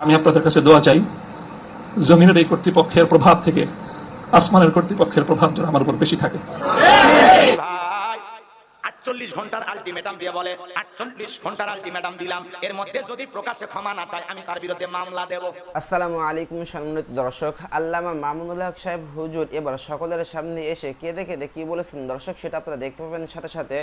আমি আপনাদের কাছে দোয়া চাই জমিনের এই কর্তৃপক্ষের প্রভাব থেকে আসমানের কর্তৃপক্ষের প্রভাব যেন আমার উপর বেশি থাকে। আটচল্লিশ ঘণ্টার আলটিমেটাম দিয়ে বলে আটচল্লিশ ঘণ্টার আলটিমেটাম দিলাম। এর মধ্যে যদি প্রকাশ্যে ক্ষমা না চায় আমি তার বিরুদ্ধে মামলা দেব। আসসালামু আলাইকুম সম্মানিত দর্শক আল্লামা মামুনুল হক সাহেব হুজুর এবার সকলের সামনে এসে কেঁদে কেঁদে কি বলেছেন দর্শক সেটা আপনারা দেখতে পাবেন সাথে সাথে।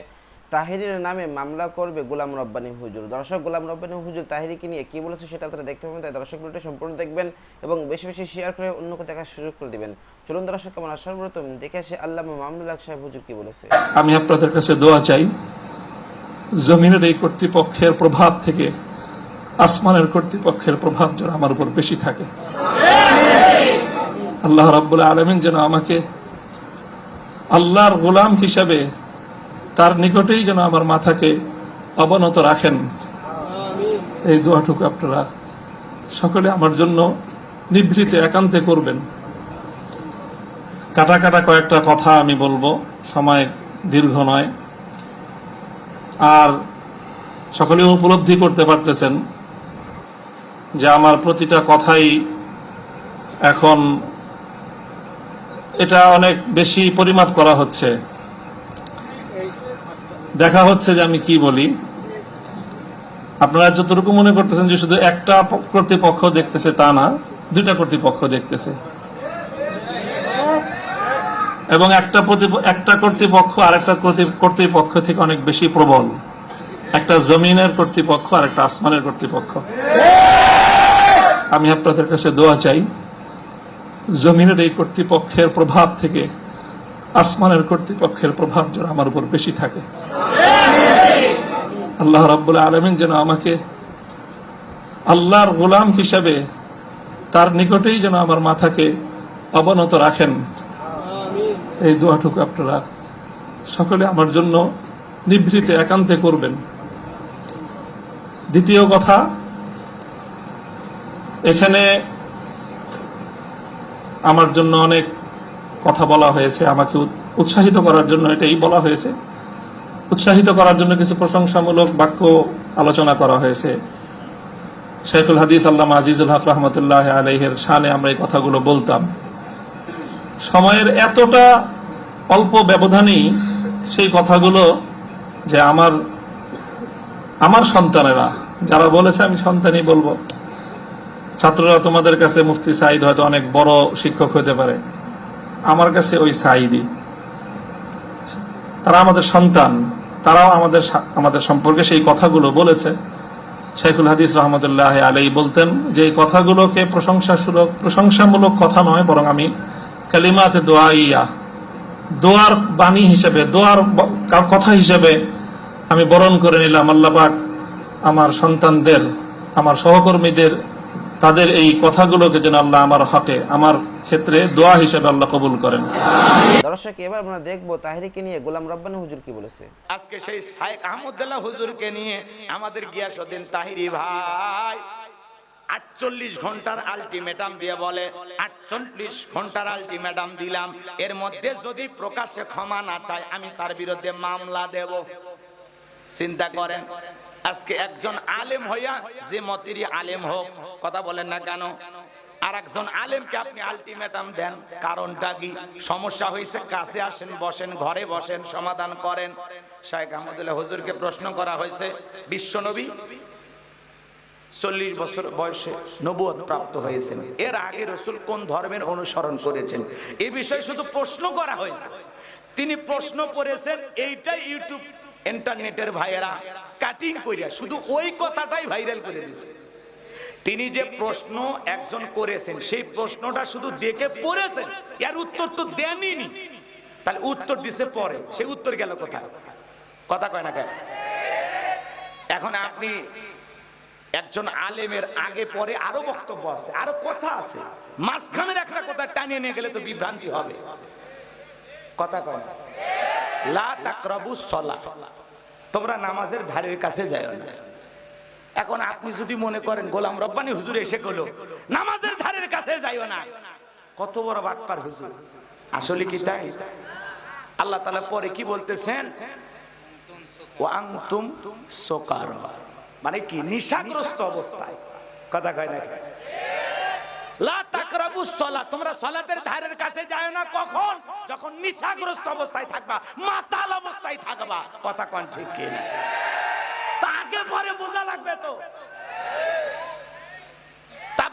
তাহিরের নামে মামলা করবে গোলাম রব্বানী হুজুর। দর্শক, গোলাম রব্বানী হুজুর তাহিরিকে নিয়ে কি বলেছে সেটা আপনারা দেখতে পাবেন, তাই দর্শক ভিডিওটি সম্পূর্ণ দেখবেন এবং বেশি বেশি শেয়ার করে অন্যকে দেখার সুযোগ করে দিবেন। চলুন দর্শক, আমরা সর্বপ্রথম দেখে আসি মামুনুল হক সাহেব হুজুর কি বলেছে। আমি আপনাদের কাছে দোয়া চাই, জমিনের এই কর্তৃপক্ষের প্রভাব থেকে, আসমানের কর্তৃপক্ষের প্রভাব যেন আমার উপর বেশি থাকে। আল্লাহ রাব্বুল আলমিন যেন আমাকে আল্লাহর গোলাম হিসাবে তার নিকটেই যেন আমার মাথাকে অবনত রাখেন। এই দোয়াটুকু আপনারা সকলে আমার জন্য নিভৃতে একান্তে করবেন। কাটা কাটা কয়েকটা কথা আমি বলব, সময় দীর্ঘ নয়। আর সকলে উপলব্ধি করতে পারতেছেন যে আমার প্রতিটা কথাই এখন এটা অনেক বেশি পরিমাপ করা হচ্ছে। দেখা হচ্ছে যে আমি কি বলি। আপনারা যতটুকু মনে করতেছেন যে শুধু একটা কর্তৃপক্ষ দেখতেছে তা না, দুইটা কর্তৃপক্ষ দেখতেছে। এবং একটা একটা কর্তৃপক্ষ আর একটা কর্তৃপক্ষ থেকে অনেক বেশি প্রবল। একটা জমিনের কর্তৃপক্ষ আর একটা আসমানের কর্তৃপক্ষ। আমি আপনাদের কাছে দোয়া চাই, জমিনের এই কর্তৃপক্ষের প্রভাব থেকে, আসমানের কর্তৃপক্ষের প্রভাব যেন আমার উপর বেশি থাকে। আল্লাহ রাব্বুল আলমিন যেন আমাকে আল্লাহর গোলাম হিসাবে তার নিকটেই যেন আমার মাথাকে অবনত রাখেন। এই দোয়াটুকু আপনারা সকলে আমার জন্য নিভৃতে একান্তে করবেন। দ্বিতীয় কথা এখানে আমার জন্য অনেক কথা বলা হয়েছে আমাকে উৎসাহিত করার জন্য এটাই বলা হয়েছে। উৎসাহিত করার জন্য কিছু প্রশংসামূলক বাক্য আলোচনা করা হয়েছে। শেখুল হাদিস আল্লাহ আজিজুল হক রহমতুল্লাহ আলহের শানে আমরা এই কথাগুলো বলতাম। সময়ের এতটা অল্প ব্যবধানেই সেই কথাগুলো যে আমার আমার সন্তানেরা, যারা বলেছে আমি সন্তানই বলব, ছাত্ররা তোমাদের কাছে মুফতি সাইদ হয়তো অনেক বড় শিক্ষক হতে পারে। আমার কাছে ওই সাইদই তারা আমাদের সন্তান। তারাও আমাদের আমাদের সম্পর্কে সেই কথাগুলো বলেছে। শেখুল হাদিস রহমতুল্লাহ আলাই বলতেন যে এই কথাগুলোকে প্রশংসাসূলক প্রশংসামূলক কথা নয়, বরং আমি কালিমাতে দোয়াইয়া, দোয়ার বাণী হিসেবে, দোয়ার কথা হিসেবে আমি বরণ করে নিলাম। আল্লাপাক আমার সন্তানদের, আমার সহকর্মীদের তাদের এই কথাগুলোকে যেন আল্লাহ আমার হকে আমার ক্ষেত্রে দোয়া হিসেবে আল্লাহ কবুল করেন। দর্শক এবার আমরা দেখব তাহিরিকে নিয়ে গোলাম রব্বানী হুজুর কি বলেছে। আজকে সেই শাইখ আহমদুল্লাহ হুজুরকে নিয়ে আমাদের গিয়াসউদ্দিন তাহিরি ভাই আটচল্লিশ ঘণ্টার আলটিমেটাম দিয়ে বলে আটচল্লিশ ঘণ্টার আলটিমেটাম দিলাম। এর মধ্যে যদি প্রকাশ্যে ক্ষমা না চায় আমি তার বিরুদ্ধে মামলা দেব। চিন্তা করেন আজকে একজন আলেম হইয়া যে মতিরই আলেম হোক, কথা বলেন না কেন? আর একজন আলেমকে আপনি আলটিমেটাম দেন, কারণটা কি? সমস্যা হয়েছে কাছে আসেন, বসেন, ঘরে বসেন, সমাধান করেন। শাহেখ আহমদুল্লাহ হুজুরকে প্রশ্ন করা হয়েছে বিশ্বনবী চল্লিশ বছর বয়সে নবুয়ত প্রাপ্ত হয়েছেন। এর আগে রসুল কোন ধর্মের অনুসরণ করেছেন? এই বিষয়ে শুধু প্রশ্ন করা হয়েছে। তিনি প্রশ্ন করেছেন, এইটাই ইউটিউব ইন্টারনেটের ভাইয়েরা কাটিং করিয়া শুধু ওই কথাটাই ভাইরাল করে দিয়েছে তিনি যে প্রশ্ন একজন করেছেন, সেই প্রশ্নটা শুধু দেখে পড়েছেন, এর উত্তর তো দেনই তাহলে উত্তর দিছে পরে, সেই উত্তর গেল কোথায়? কথা কয় না কেন? এখন আপনি একজন আলেমের আগে পরে আরও বক্তব্য আছে, আরও কথা আছে। মাঝখানের একটা কথা টানিয়ে নিয়ে গেলে তো বিভ্রান্তি হবে। কথা কয় না। লা সলা। তোমরা নামাজের ধারের কাছে যায় এখন আপনি যদি মনে করেন, গোলাম রব্বানি হুজুর এসে গেলো, নামাজের ধারের কাছে যাইও না। কত বড় বাটপার হুজুর। আসলে কি তাই? আল্লাহ তাআলা পরে কি বলতেছেন? মানে কি? নিশাগ্রস্ত অবস্থায়। কথা কয় না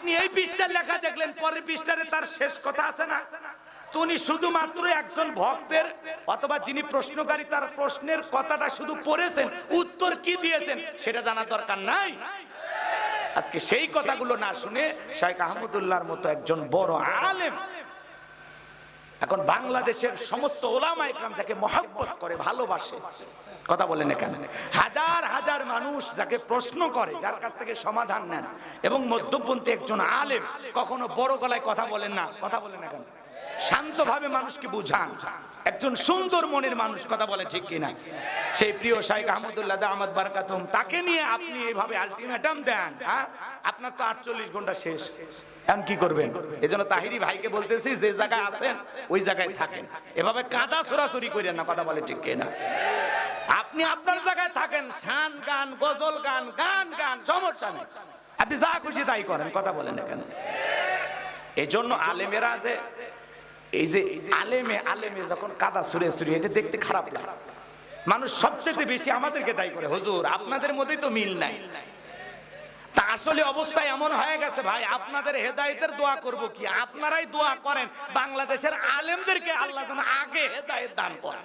আপনি এই পৃষ্ঠার লেখা দেখলেন, পরের পৃষ্ঠারে তার শেষ কথা আছে না? তুমি শুধুমাত্র একজন ভক্তের, অথবা যিনি প্রশ্নকারী, তার প্রশ্নের কথাটা শুধু পড়েছেন, উত্তর কি দিয়েছেন, সেটা জানার দরকার নাই। আজকে সেই কথাগুলো না শুনে শাইখ আহমদুল্লাহর মতো একজন বড় আলেম এখন বাংলাদেশের সমস্ত ওলামা ইকরাম যাকে মহাব্বত করে, ভালোবাসে, কথা বলেন এখানে। হাজার হাজার মানুষ যাকে প্রশ্ন করে, যার কাছ থেকে সমাধান নেন এবং মধ্যপন্থী একজন আলেম কখনো বড় গলায় কথা বলেন না, কথা বলেন এখানে। শান্তভাবে মানুষকে বুঝান একজন সুন্দর মনের মানুষ, কথা বলে ঠিক কিনা। সেই প্রিয় শাইখ আহমদুল্লাহ আহমদ বারকাতুম তাকে নিয়ে আপনি এইভাবে আলটিমেটাম দেন হ্যাঁ? আপনার তো আটচল্লিশ ঘণ্টা শেষ। এখন কি করবেন? এজন্য তাহিরি ভাইকে বলতেছি, যে জায়গায় আছেন, ওই জায়গায় থাকেন। এভাবে কাদা সরাসরি করেন না, কথা বলে ঠিক কিনা। আপনি আপনার জায়গায় থাকেন, শান গান, গজল গান গান গান, সমস্যা নেই। আপনি যা খুশি তাই করেন, কথা বলেন এখানে এই জন্য আলেমেরা যে এই যে আলেমে আলেমে যখন কাদা সুরে সুরে এটা দেখতে খারাপ লাগে। মানুষ সবচেয়ে বেশি আমাদেরকে দায়ী করে। হুজুর, আপনাদের মধ্যেই তো মিল নাই। তা আসলে অবস্থা এমন হয়ে গেছে, ভাই, আপনাদের হেদায়েতের দোয়া করব কি? আপনারাই দোয়া করেন, বাংলাদেশের আলেমদেরকে আল্লাহ যেন আগে হেদায়েত দান করেন।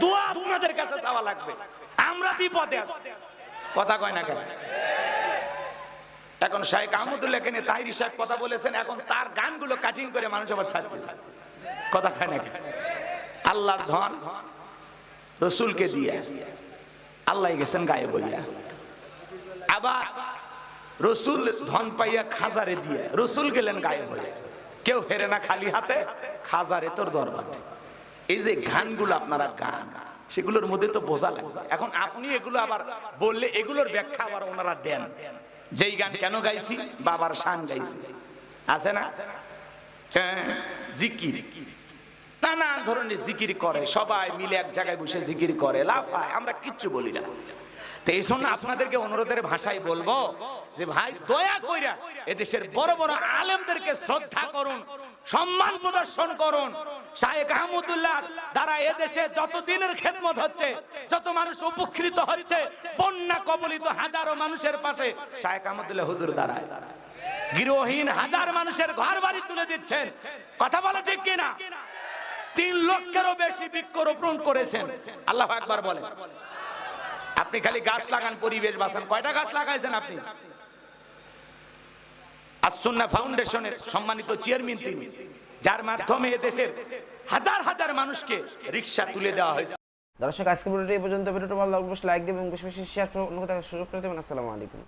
দোয়া আপনাদের কাছে চাওয়া লাগবে। আমরা বিপদে কথা কয় না কেন? এখন শাহেখ আহমদুল্লাহ কেনে তাহিরি সাহেব কথা বলেছেন, এখন তার গানগুলো কাটিং করে মানুষ আবার সাজতেছে কথা খায় না কেন? আল্লাহর ধন রসুলকে দিয়ে, আল্লাহ গেছেন গায়ে বইয়া আবার রসুল ধন পাইয়া খাজারে দিয়ে, রসুল গেলেন গায়ে হয়ে কেউ হেরে না খালি হাতে, খাজারে তোর দরবারে। এই যে গানগুলো আপনারা গান, সেগুলোর মধ্যে তো বোঝা লাগবে। এখন আপনি এগুলো আবার বললে, এগুলোর ব্যাখ্যা আবার ওনারা দেন। যেই গান কেন গাইছি? বাবার শান গাইছি। আছে না? হ্যাঁ, জিকির। নানান ধরনের জিকির করে সবাই মিলে এক জায়গায় বসে জিকির করে লাফায় আমরা কিচ্ছু বলি না। তো এই জন্য আপনাদেরকে অনুরোধের ভাষায় বলব যে ভাই দয়া কইরা এদেশের বড় বড় আলেমদেরকে শ্রদ্ধা করুন সম্মান প্রদর্শন করুন। শাহেখ আহমদুল্লাহ দ্বারা এদেশে যত দিনের খেদমত হচ্ছে, যত মানুষ উপকৃত হচ্ছে, বন্যা কবলিত হাজারো মানুষের পাশে শাহেখ আহমদুল্লাহ হুজুর দাঁড়ায়। গৃহহীন হাজার মানুষের ঘর বাড়ি তুলে দিচ্ছেন। কথা বলে ঠিক কিনা? তিন লক্ষেরও বেশি বৃক্ষরোপণ করেছেন। আল্লাহ একবার বলেন। আপনি খালি গাছ লাগান, পরিবেশ বাঁচান। কয়টা গাছ লাগাইছেন আপনি? আসন্না ফাউন্ডেশনের সম্মানিত চেয়ারম্যান তিনি। যার মাধ্যমে এদেশের হাজার হাজার মানুষকে রিক্সা তুলে দেওয়া হয়েছে। দর্শক আজকে ভিডিওটি এই পর্যন্ত। ভিডিওটা ভালো অবশ্যই লাইক দেবেন বেশি বেশি শেয়ার অন্য কথা সুযোগ করে দেবেন আসসালামু আলাইকুম।